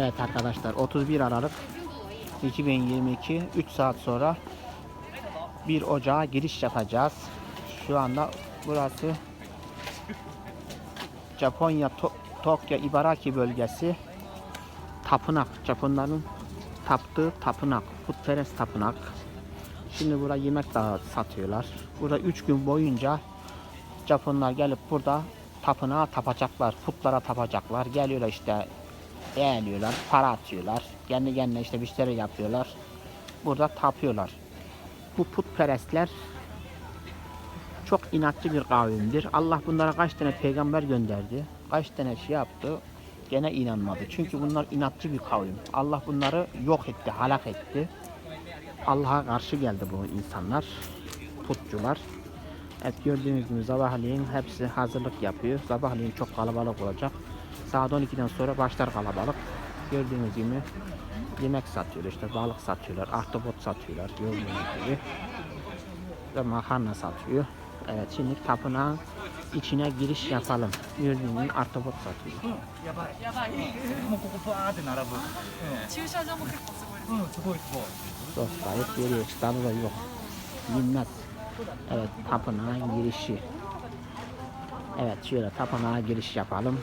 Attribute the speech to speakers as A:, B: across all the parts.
A: Evet arkadaşlar 31 Aralık 2022 3 saat sonra 1 Ocağa giriş yapacağız. Şu anda burası Japonya To- Tokyo Ibaraki bölgesi tapınak. Japonların taptığı tapınak. Putperest tapınak. Şimdi burada yemek daha satıyorlar. Burada 3 gün boyunca Japonlar gelip burada tapınağa tapacaklar. Putlara tapacaklar. Geliyorlar işte beğeniyorlar. Para atıyorlar. Kendi kendine işte bir şeyler yapıyorlar. Burada tapıyorlar. Bu putperestler çok inatçı bir kavimdir. Allah bunlara kaç tane peygamber gönderdi. Kaç tane şey yaptı. Gene inanmadı. Çünkü bunlar inatçı bir kavim. Allah bunları yok etti, halak etti. Allah'a karşı geldi bu insanlar. Putçular. Evet gördüğünüz gibi sabahleyin hepsi hazırlık yapıyor. Sabahleyin çok kalabalık olacak. Saat 12'den sonra başlar kalabalık. Gördüğünüz gibi yemek satıyorlar işte balık satıyorlar, ahtapot satıyorlar gördüğünüz gibi. Ve makarna satıyor. Evet şimdi tapınağın içine giriş yapalım. Gördüğünüz gibi ahtapot satıyor.
B: Dost
A: gayet görüyor. Kitabı da yok. Bilmez. Evet tapınağın girişi. Evet şöyle tapınağa giriş yapalım.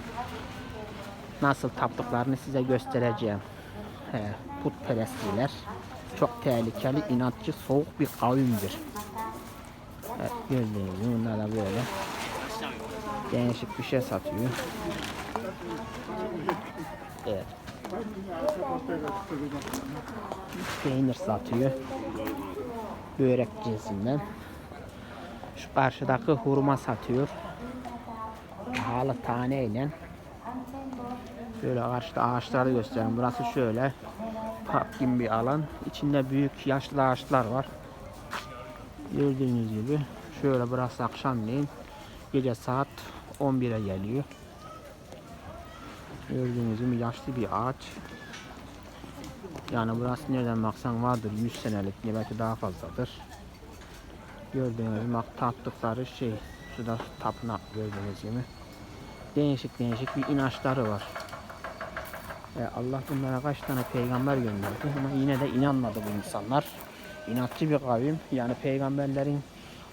A: Nasıl taptıklarını size göstereceğim. He, putperestliler çok tehlikeli, inatçı, soğuk bir kavimdir. Evet, gördüğünüz gibi bunlar da böyle değişik bir şey satıyor. Evet. Peynir satıyor. Börek cinsinden. Şu karşıdaki hurma satıyor. Pahalı taneyle. Şöyle karşıda ağaçları göstereyim. Burası şöyle park gibi bir alan. İçinde büyük yaşlı ağaçlar var. Gördüğünüz gibi şöyle burası akşamleyin gece saat 11'e geliyor. Gördüğünüz gibi yaşlı bir ağaç. Yani burası nereden baksan vardır 100 senelik belki daha fazladır. Gördüğünüz gibi tattıkları şey şurada tapınak gördüğünüz gibi. Değişik değişik bir inançları var. E Allah bunlara kaç tane peygamber gönderdi ama yine de inanmadı bu insanlar. İnatçı bir kavim. Yani peygamberlerin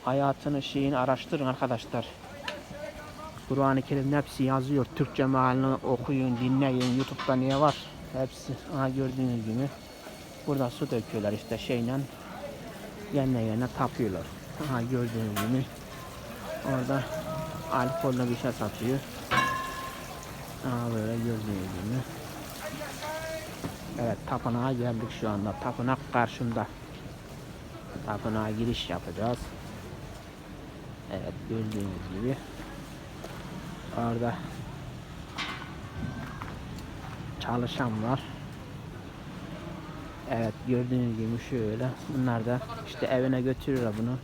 A: hayatını şeyini araştırın arkadaşlar. Kur'an-ı Kerim'in hepsi yazıyor. Türkçe mealini okuyun, dinleyin. Youtube'da niye var? Hepsi. Aha gördüğünüz gibi. Burada su döküyorlar işte şeyle. Yerine yerine tapıyorlar. Aha gördüğünüz gibi. Orada alkollü bir şey satıyor. Aha böyle gördüğünüz gibi. Evet tapınağa geldik şu anda. Tapınak karşımda. Tapınağa giriş yapacağız. Evet gördüğünüz gibi. Orada çalışan var. Evet gördüğünüz gibi şöyle. Bunlar da işte evine götürüyorlar bunu.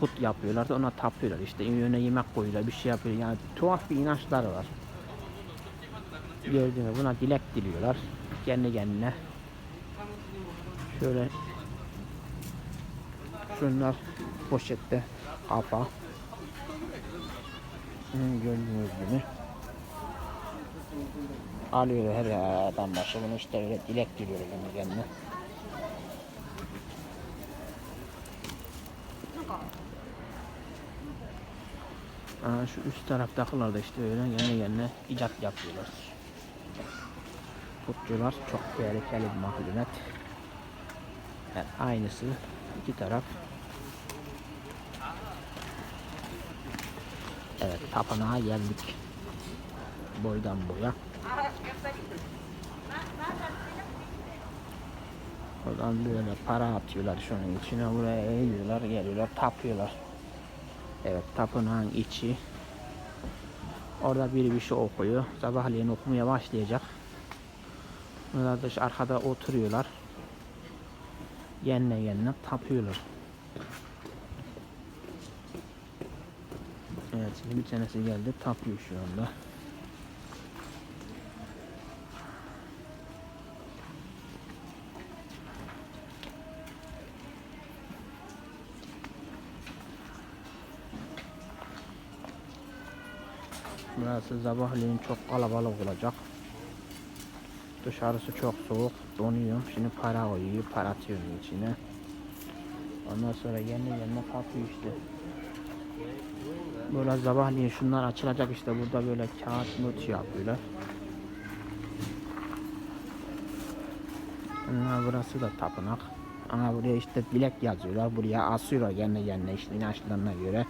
A: Put yapıyorlar da ona tapıyorlar. İşte önüne yemek koyuyorlar, bir şey yapıyorlar. Yani tuhaf bir inançları var. Gördüğünüz gibi buna dilek diliyorlar. Kendi kendine. Şöyle şunlar poşette kafa. Gördüğünüz gibi. Alıyor her adam başı bunu işte öyle dilek diliyor kendi kendine. Aa, şu üst taraftakiler da işte öyle kendi kendine icat yapıyorlar. Putçular çok tehlikeli bir mahlumet. Evet, aynısı iki taraf. Evet tapınağa geldik. Boydan boya. Oradan böyle para atıyorlar şunun içine buraya eğiliyorlar geliyorlar tapıyorlar. Evet tapınağın içi. Orada biri bir şey okuyor. Sabahleyin okumaya başlayacak. Bunlar da şu arkada oturuyorlar. Yenine yenine tapıyorlar. Evet şimdi bir tanesi geldi tapıyor şu anda. Burası sabahleyin çok kalabalık olacak. Dışarısı çok soğuk. Donuyor. Şimdi para koyuyor. Para atıyor içine. Ondan sonra yerine yerine kalkıyor işte. Böyle sabahleyin şunlar açılacak işte burada böyle kağıt not yapıyorlar. Aa, burası da tapınak. Aa, buraya işte dilek yazıyorlar. Buraya asıyorlar yerine yerine işte inançlarına göre.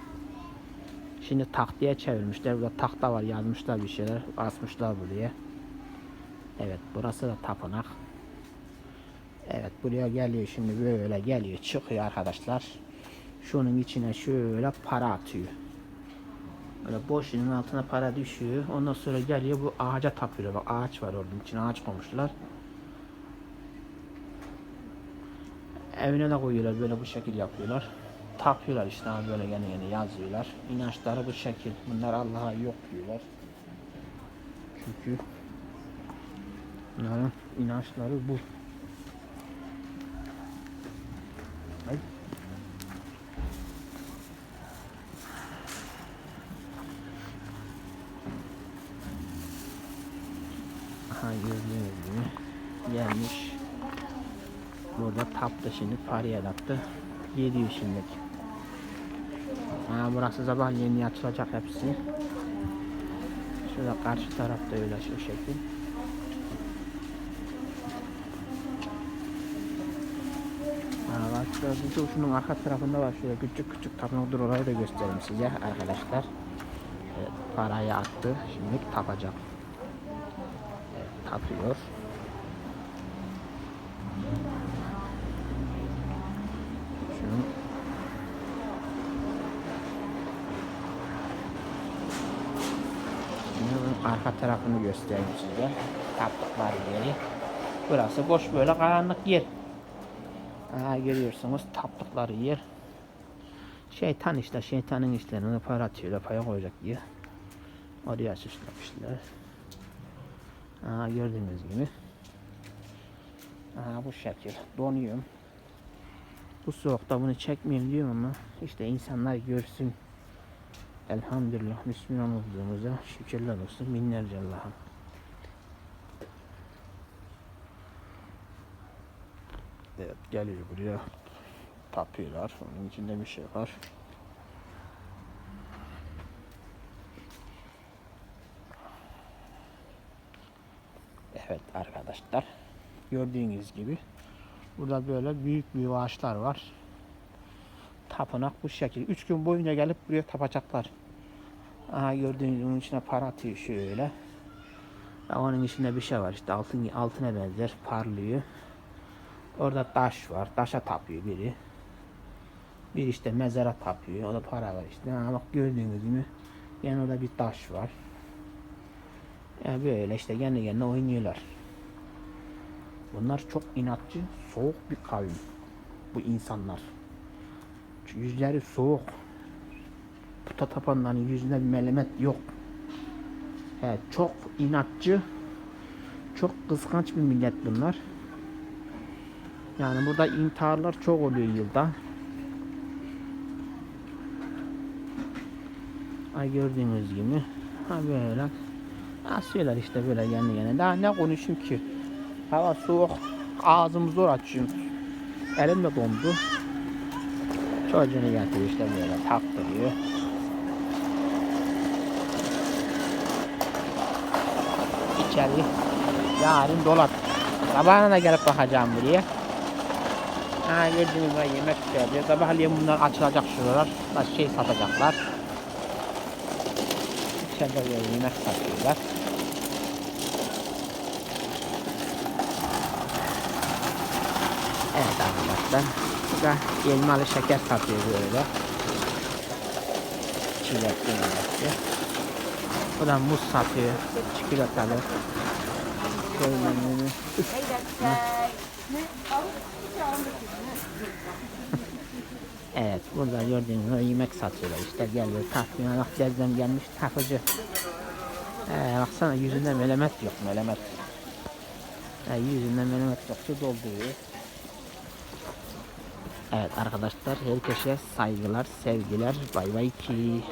A: Şimdi tahtaya çevirmişler. Burada tahta var yazmışlar bir şeyler. Asmışlar buraya. Evet burası da tapınak. Evet buraya geliyor şimdi böyle geliyor çıkıyor arkadaşlar. Şunun içine şöyle para atıyor. Böyle boşluğun altına para düşüyor. Ondan sonra geliyor bu ağaca tapıyor. Bak ağaç var orada içine ağaç koymuşlar. Evine de koyuyorlar böyle bu şekil yapıyorlar. Tapıyorlar işte böyle gene gene yazıyorlar. İnançları bu şekil. Bunlar Allah'a yok diyorlar. Çünkü bunların inançları bu. Ay. Aha gördüğünüz gibi gelmiş. Burada taptı şimdi paraya attı. Geliyor şimdi. Ha, burası sabah yeni açılacak hepsi. Şurada karşı tarafta öyle şu şekil. Şurada şu- şunun arka tarafında var şöyle küçük küçük tapınaklar orayı da göstereyim size arkadaşlar. Evet, parayı attı. Şimdi tapacak. Evet, tapıyor. Şunu Şimdi bunun arka tarafını göstereyim size. Taptıkları yeri. Burası boş böyle karanlık yer. Aha, görüyorsunuz taptıkları yer. Şeytan işte şeytanın işlerini para atıyorlar paya koyacak diye. Oraya süslemişler. Aha, gördüğünüz gibi. Aha, bu şekil. Donuyorum. Bu soğukta bunu çekmeyeyim diyorum ama işte insanlar görsün. Elhamdülillah Müslüman olduğumuza şükürler olsun binlerce Allah'a. Evet geliyor buraya tapıyorlar. Onun içinde bir şey var. Evet arkadaşlar gördüğünüz gibi burada böyle büyük büyük ağaçlar var. Tapınak bu şekil. Üç gün boyunca gelip buraya tapacaklar. Aha gördüğünüz bunun içine para atıyor şöyle. Onun içinde bir şey var işte altın altına benzer parlıyor. Orada taş var. Taşa tapıyor biri. Bir işte mezara tapıyor. O da para var işte. Ha, bak gördüğünüz gibi. Yani orada bir taş var. Yani böyle işte kendi kendine oynuyorlar. Bunlar çok inatçı, soğuk bir kavim. Bu insanlar. Yüzleri soğuk. Puta tapanların yüzünde bir melemet yok. Evet, çok inatçı, çok kıskanç bir millet bunlar. Yani burada intiharlar çok oluyor yılda. Ay gördüğünüz gibi. Ha böyle. Asıyorlar işte böyle kendi kendine. Daha ne konuşayım ki? Hava soğuk. Ağzımı zor açıyorum. Elim de dondu. Çocuğunu getiriyor işte böyle taktırıyor. İçeri yarın dolar. Sabahına da gelip bakacağım buraya. Ha gördüğünüz gibi yemek söylüyor. Sabahleyin bunlar açılacak şuralar. Baş şey satacaklar. İçeride böyle yemek satıyorlar. Evet arkadaşlar. Bu da elmalı şeker satıyor böyle. Çilekli melekli. Bu da muz satıyor. Çikolatalı. Şöyle menü. Evet burada gördüğünüz gibi yemek satıyorlar işte geliyor tatlıya bak gezden gelmiş takıcı. Ee, baksana yüzünde melemet yok melemet. Ee, yüzünde melemet yok su dolduruyor. Evet arkadaşlar herkese saygılar sevgiler bay bay ki.